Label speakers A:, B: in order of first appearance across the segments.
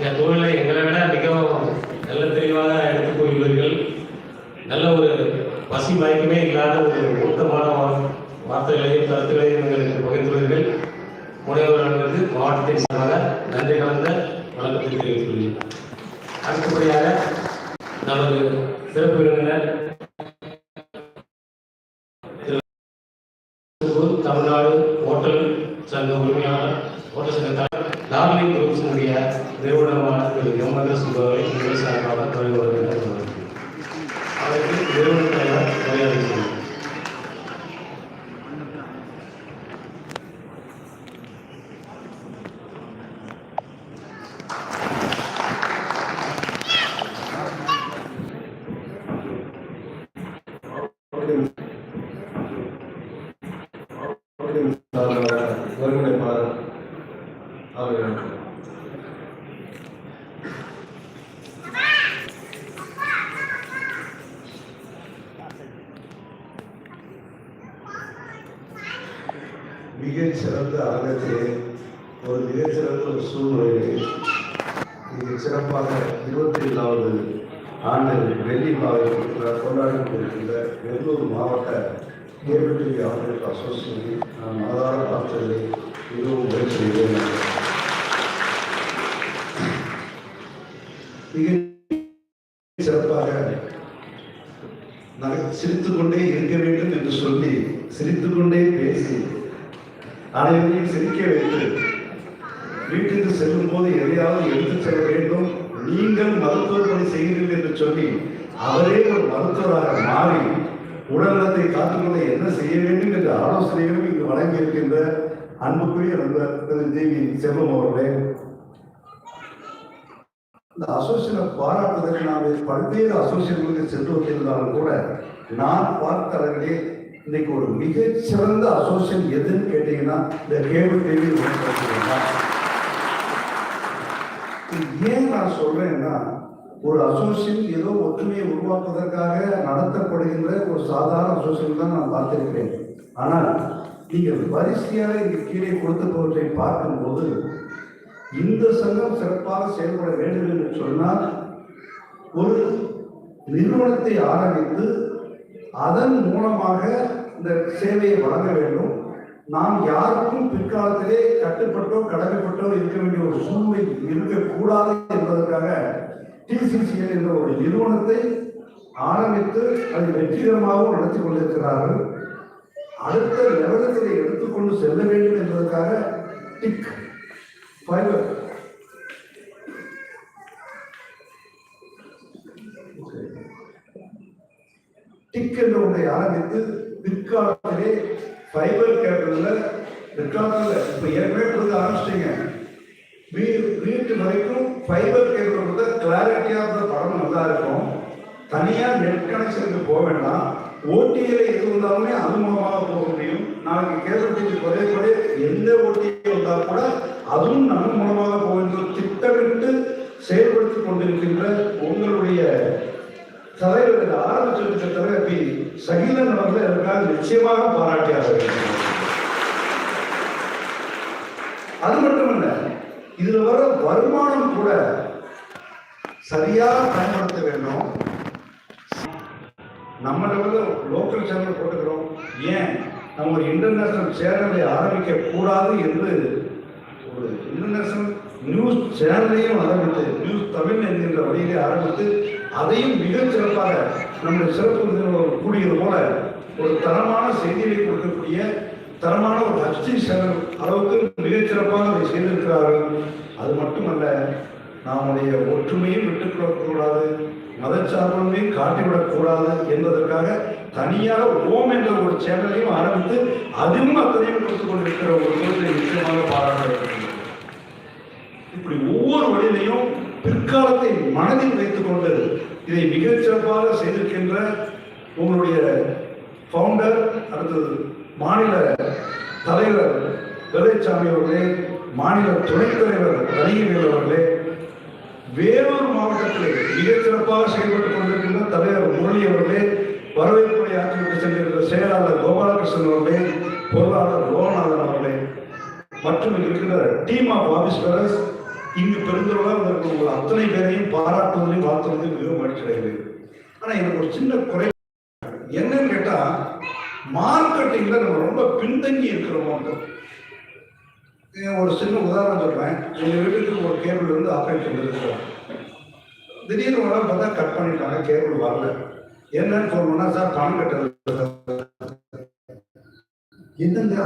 A: இந்த தொழிலை எங்களை விட மிகவும் நல்ல தெளிவாக எடுத்துக் கூறியுள்ளீர்கள். நல்ல ஒரு பசி மயக்கமே இல்லாத ஒரு பொருத்தமான வார்த்தைகளையும் கருத்துகளையும் எங்களுக்கு பகிர்ந்துள்ளீர்கள். முனைவர்களுக்கு மாவட்டத்தின் சார்பாக நன்றி கலந்த வணக்கத்தை தெரிவித்துள்ளேன் அடுத்தபடியாக நமது சிறப்பு விருந்தினர்
B: ஒருங்கிணைப்பாளர் சிறந்த அரங்கத்திலே ஒரு மிகச்சிறந்த ஒரு சூழ்நிலையிலே மிக சிறப்பாக இருபத்தி ஏழாவது ஆண்டு வெள்ளி மாவட்டத்தில் கொண்டாடி கொண்டிருக்கின்ற வெள்ளூர் மாவட்ட கேபிள் டிவி ஆபரேட்டர் அசோசியேஷன் நான் ஆதார பார்த்ததை மிகவும் உதவி செய்தேன். மிக சிறப்பாக நாங்கள் சிரித்துக் கொண்டே இருக்க வேண்டும் என்று சொல்லி சிரித்துக் கொண்டே பேசி அனைவரையும் சிரிக்க வைத்து வீட்டுக்கு செல்லும் போது எதையாவது எடுத்துச் செல்ல வேண்டும் நீங்கள் மருத்துவ பணி செய்கிறீர்கள் என்று சொல்லி அவரே ஒரு மருத்துவராக மாறி உடல்நலத்தை காத்துக்கொள்ள என்ன செய்ய வேண்டும் என்ற ஆலோசனைகளும் இங்கு வழங்கியிருக்கின்ற அன்புக்குரிய நண்பர் திரு தேவி செல்வம் அவர்களே. இந்த அசோசியனை பாராட்டுவதற்கு நான் பல்வேறு அசோசியன்களுக்கு சென்று வந்திருந்தாலும் கூட நான் பார்த்த அளவிலே இன்னைக்கு ஒரு மிகச்சிறந்த சிறந்த அசோசியேஷன் எதுன்னு கேட்டீங்கன்னா இந்த கேபிள் டிவி ஏன் நான் சொல்றேன்னா ஒரு அசோசியேஷன் ஏதோ ஒற்றுமையை உருவாக்குவதற்காக நடத்தப்படுகின்ற ஒரு சாதாரண அசோசியேஷன் தான் நான் பார்த்திருக்கிறேன். ஆனால் நீங்கள் வரிசையாக இங்கு கீழே கொடுத்தவற்றை பார்க்கும்போது இந்த சங்கம் சிறப்பாக செயல்பட வேண்டும் என்று சொன்னால் ஒரு நிறுவனத்தை ஆரம்பித்து அதன் மூலமாக இந்த சேவையை வழங்க வேண்டும். நாம் யாருக்கும் பிற்காலத்திலே கட்டுப்பட்டோ கடமைப்பட்டோ இருக்க வேண்டிய ஒரு சூழ்நிலை இருக்கக்கூடாது என்பதற்காக டிசிசிஎல் என்ற ஒரு நிறுவனத்தை ஆரம்பித்து அதை வெற்றிகரமாகவும் நடத்தி கொண்டிருக்கிறார்கள். அடுத்த லெவலுக்கு இதை எடுத்துக்கொண்டு செல்ல வேண்டும் என்பதற்காக டிக் ஃபைபர் டிக் என்ற ஒன்றை ஆரம்பித்து பிற்காலத்திலே ஃபைபர் கேபிட்டலில் ரெக்கார்டில் இப்போ ஏற்கனவே கொடுக்க ஆரம்பிச்சிட்டீங்க. வீ வீட்டு வரைக்கும் ஃபைபர் கேபிள் கொடுத்தா கிளாரிட்டியாக இருந்த படம் நல்லா இருக்கும். தனியாக நெட் கனெக்ஷனுக்கு போக வேண்டாம். ஓடிஏல எது வந்தாலுமே அது மூலமாக போக முடியும். நாளைக்கு கேபிள் டிவி குறைய குறைய எந்த ஓடிஏ வந்தால் கூட அதுவும் நம்ம மூலமாக போகின்ற திட்டமிட்டு செயல்படுத்தி கொண்டிருக்கின்ற தலைவர் ஆரம்பிச்சிருக்கிற தலைவர் பி சகிலன் அவர்கள் அதற்காக நிச்சயமாக பாராட்டியார்கள் அது மட்டுமல்ல இதுல வர வருமானம் கூட சரியாக பயன்படுத்த வேண்டும் நம்ம லெவலில் லோக்கல் சேனல் போட்டுக்கிறோம். ஏன்? நம்ம ஒரு இன்டர்நேஷனல் சேனலை ஆரம்பிக்க கூடாது என்று ஒரு இன்டர்நேஷனல் நியூஸ் சேனலையும் ஆரம்பித்து நியூஸ் தமிழ் என்கின்ற வழியிலே ஆரம்பித்து அதையும் மிக சிறப்பாக நம்முடைய சிறப்பு கூடியது போல ஒரு தரமான செய்தியை கொடுக்கக்கூடிய தரமான ஒரு ஹச்டி சேனல் அளவுக்கு மிகச்சிறப்பாக அதை செய்திருக்கிறார்கள். அது மட்டுமல்ல நம்முடைய ஒற்றுமையும் விட்டுக்கொள்ளக்கூடாது மதச்சார்பையும் காட்டிவிடக்கூடாது என்பதற்காக தனியாக ஓம் என்ற ஒரு சேனலையும் ஆரம்பித்து அதுவும் அத்தனையும் கொடுத்துக் கொண்டிருக்கிற ஒரு தொழிலை நிச்சயமாக பாராட்ட ஒவ்வொரு பிற்காலத்தை மனதில் வைத்துக் கொண்டு இதை மிகச்சிறப்பாக செய்திருக்கின்ற உங்களுடைய ஃபவுண்டர் அடுத்தது மாநில தலைவர் வெள்ளைச்சாமி அவர்களே மாநில துணைத் தலைவர் தனியவேல் அவர்களே வேலூர் மாவட்டத்திலே மிகச்சிறப்பாக செயல்பட்டுக் கொண்டிருக்கின்ற தலைவர் முரளி அவர்களே வரவேற்புரை ஆற்றிவிட்டு சென்றிருக்கிற செயலாளர் கோபாலகிருஷ்ணன் அவர்களே பொருளாளர் லோகநாதன் அவர்களே மற்றும் இருக்கின்ற இருக்கிற டீம் ஆஃப் ஆபீஸ் இங்கு பெருந்தொழிலாக வந்திருக்கும் உங்கள் அத்தனை பேரையும் பாராட்டுவதையும் வாழ்த்துவதையும் மிகவும் மகிழ்ச்சியடைகிறது ஆனா எனக்கு ஒரு சின்ன குறை. என்னன்னு கேட்டா மார்க்கெட்டிங்ல நம்ம ரொம்ப பின்தங்கி இருக்கிறோம் ஒரு சின்ன உதாரணம் சொல்றேன். எங்க வீட்டுக்கு ஒரு கேபிள் வந்து ஆப்ரேட் பண்ணிருக்கிறோம் திடீர்னு ஒரு நாள் பார்த்தா கட் பண்ணிட்டாங்க கேபிள் வரல. என்னன்னு ஃபோன் பண்ணா சார் பணம் கட்டுறது என்னங்க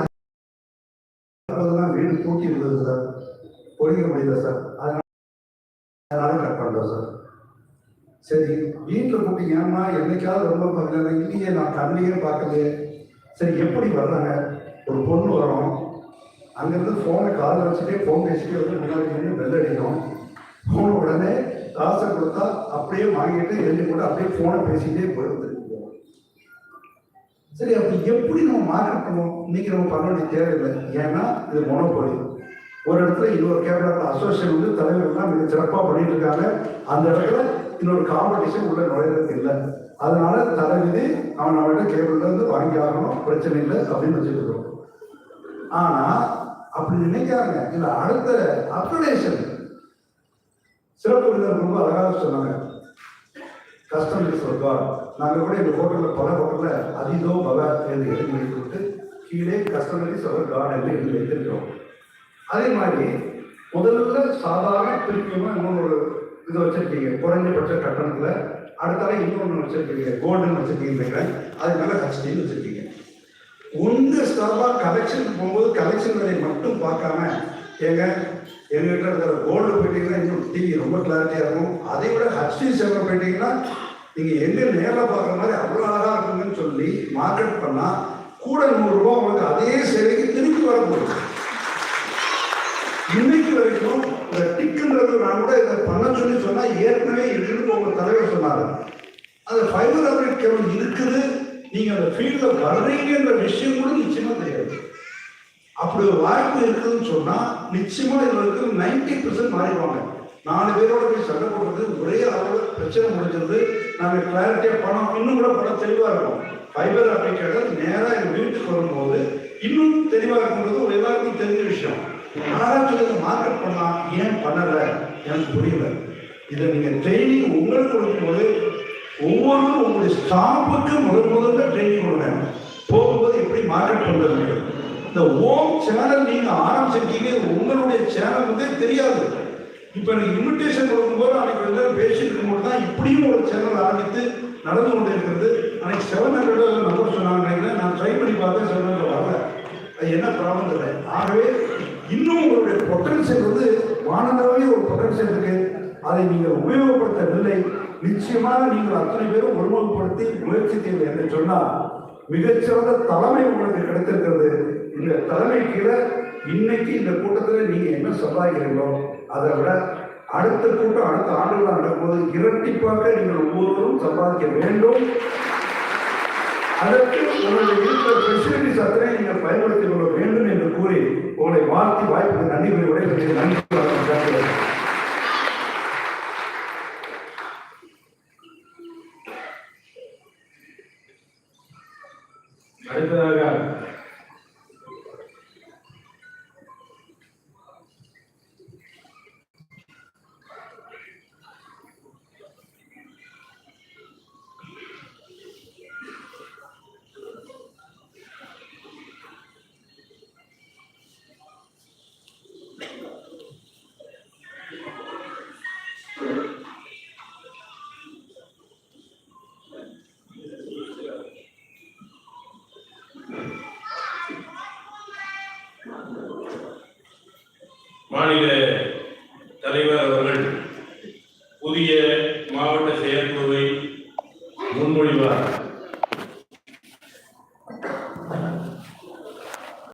B: அப்போதெல்லாம் வீடு கூட்டி இருந்தது சார் பொழிக்க முடியல சார். அதனால கட் பண்ணுறோம் சார். சரி வீட்டில் கூட்டி ஏன்னா என்னைக்காவது ரொம்ப பார்க்கல இல்லையே நான் கண்ணிலே பார்க்கலையே. சரி எப்படி வர்றாங்க? ஒரு பொண்ணு வரும் அங்கேருந்து ஃபோனை காதில் வச்சுட்டே ஃபோன் பேசிட்டு வந்து முன்னாடி நின்று bell அடிக்கும் ஃபோன் உடனே காசை கொடுத்தா அப்படியே வாங்கிட்டு எழுதி போட்டு அப்படியே ஃபோனை பேசிக்கிட்டே போயிருந்து சரி அப்படி எப்படி நம்ம மார்க்கெட் பண்ணுவோம் இன்னைக்கு நம்ம பண்ண வேண்டிய தேவையில்லை. ஏன்னா இது மொனோபொலி ஒரு இடத்துல இன்னொரு கேபிள் அசோசியேஷன் வந்து தலைவர்கள்லாம் மிக சிறப்பாக பண்ணிட்டு இருக்காங்க அந்த இடத்துல இன்னொரு காம்படிஷன் உள்ள நுழையிறது இல்லை. அதனால தலைவிதி அவன் அவன்கிட்ட கேபிள்ல இருந்து வாங்கி ஆகணும் பிரச்சனை இல்லை அப்படின்னு வச்சுட்டு இருக்கோம். ஆனா அப்படி நினைக்கிறாங்க. இல்ல அடுத்த அப்டேஷன் சிறப்பு விருந்தர் ரொம்ப அழகாக சொன்னாங்க. கஸ்டமர் சொல்வார் நாங்கள் கூட எங்கள் ஹோட்டலில் பல ஹோட்டல்ல அதிதோ பவ என்று எழுதி கொடுத்து கீழே கஸ்டமரி சொல்ற கார்டு என்று எழுதி வைத்திருக்கிறோம். அதே மாதிரி முதல்ல சாதாரண பிரிமியமாக இன்னொரு இது வச்சிருக்கீங்க. குறைஞ்சபட்ச கட்டணத்தில் அடுத்தால இன்னொன்று வச்சிருக்கீங்க. கோல்டுன்னு வச்சிருக்கீங்க அது மேலே ஹச்டின்னு வச்சிருக்கீங்க. உங்க சார்பா கலெக்ஷன் போகும்போது கலெக்ஷன் விலையை மட்டும் பார்க்காம ஏங்க எங்ககிட்ட இருக்கிற கோல்டு போயிட்டீங்கன்னா இன்னும் டிவி ரொம்ப கிளாரிட்டியா இருக்கும். அதை விட ஹச்டி சேவர் போயிட்டீங்கன்னா நீங்க எங்க நேரில் பார்க்குற மாதிரி அவ்வளோ அழகா இருக்குங்கன்னு சொல்லி மார்க்கெட் பண்ணா கூட நூறுரூபா உங்களுக்கு அதே சேவைக்கு திருப்பி வரப்போகுது. இன்னைக்கு வரைக்கும் இந்த டிக்குன்றது நான் கூட இதை பண்ண சொல்லி சொன்னா ஏற்கனவே இருக்குன்னு உங்க தலைவர் சொன்னாரு. அந்த ஃபைபர் ஆப்டிக் கேபிள் இருக்குது. நீங்க அந்த ஃபீல்ட்ல வர்றீங்கன்ற விஷயம் கூட நிச்சயமா தெரியாது. அப்படி ஒரு வாய்ப்பு இருக்குதுன்னு சொன்னா நிச்சயமா இதுல இருக்கிற நைன்டி பெர்சன்ட் மாறிடுவாங்க. நாலு பேரோட போய் சண்டை போடுறது ஒரே அளவில் பிரச்சனை முடிஞ்சிருது. நாங்கள் கிளாரிட்டியாக பணம் இன்னும் கூட பணம் தெளிவாக இருக்கும். ஃபைபர் ஆப்டிக் கேபிள் நேராக எங்கள் வீட்டுக்கு வரும்போது இன்னும் தெளிவாக இருக்குன்றது ஒரு எல்லாருக்கும் தெரிஞ்ச விஷயம். யாராச்சும் மார்க்கெட் பண்ணலாம் ஏன் பண்ணல எனக்கு புரியல. இதை நீங்க ட்ரைனிங் உங்களுக்கு கொடுக்கும்போது ஒவ்வொன்றும் உங்களுடைய ஸ்டாஃபுக்கு முதல் முதல்ல ட்ரைனிங் கொடுங்க. போகும்போது எப்படி மார்க்கெட் பண்றது இந்த ஓம் சேனல் நீங்க ஆரம்பிச்சிருக்கீங்க உங்களுடைய சேனல் வந்து தெரியாது. இப்ப எனக்கு இன்விடேஷன் கொடுக்கும்போது அன்னைக்கு வந்து பேசிட்டு இருக்கும்போது தான் இப்படியும் ஒரு சேனல் ஆரம்பித்து நடந்து கொண்டு இருக்கிறது. அன்னைக்கு செவன் ஹண்ட்ரட் நம்பர் சொன்னாங்க நான் ட்ரை பண்ணி பார்த்தேன் செவன் ஹண்ட்ரட் வரல. அது என்ன ப்ராப்ளம் இல்லை ஆகவே பொட்டன்சியல் வந்து வானதாவே ஒரு பொட்டன்சியல் இருக்கு. அதை நீங்கள் உபயோகப்படுத்தவில்லை. நிச்சயமாக நீங்கள் அத்தனை பேரும் ஒருமுகப்படுத்தி முயற்சித்தீர்கள் என்று சொன்னால் மிகச்சிறந்த தலைமை உங்களுக்கு கிடைத்திருக்கிறது. இந்த தலைமை கீழே இன்னைக்கு இந்த கூட்டத்தில் நீங்க என்ன சம்பாதிக்கிறீங்களோ அதை விட அடுத்த கூட்டம் அடுத்த ஆண்டுகளாக நடக்கும்போது இரட்டிப்பாக நீங்கள் ஒவ்வொருவரும் சம்பாதிக்க வேண்டும். அதற்கு உங்களுடைய இருக்கிற ஃபெசிலிட்டிஸ் அத்தனை நீங்கள் பயன்படுத்திக் கொள்ள வேண்டும் என்று கூறி உங்களை வாழ்த்தி வாய்ப்புக்கு நன்றி கூறி விடைபெறுகிறேன் நன்றி.
A: அடுத்ததாக மாநில தலைவர் அவர்கள்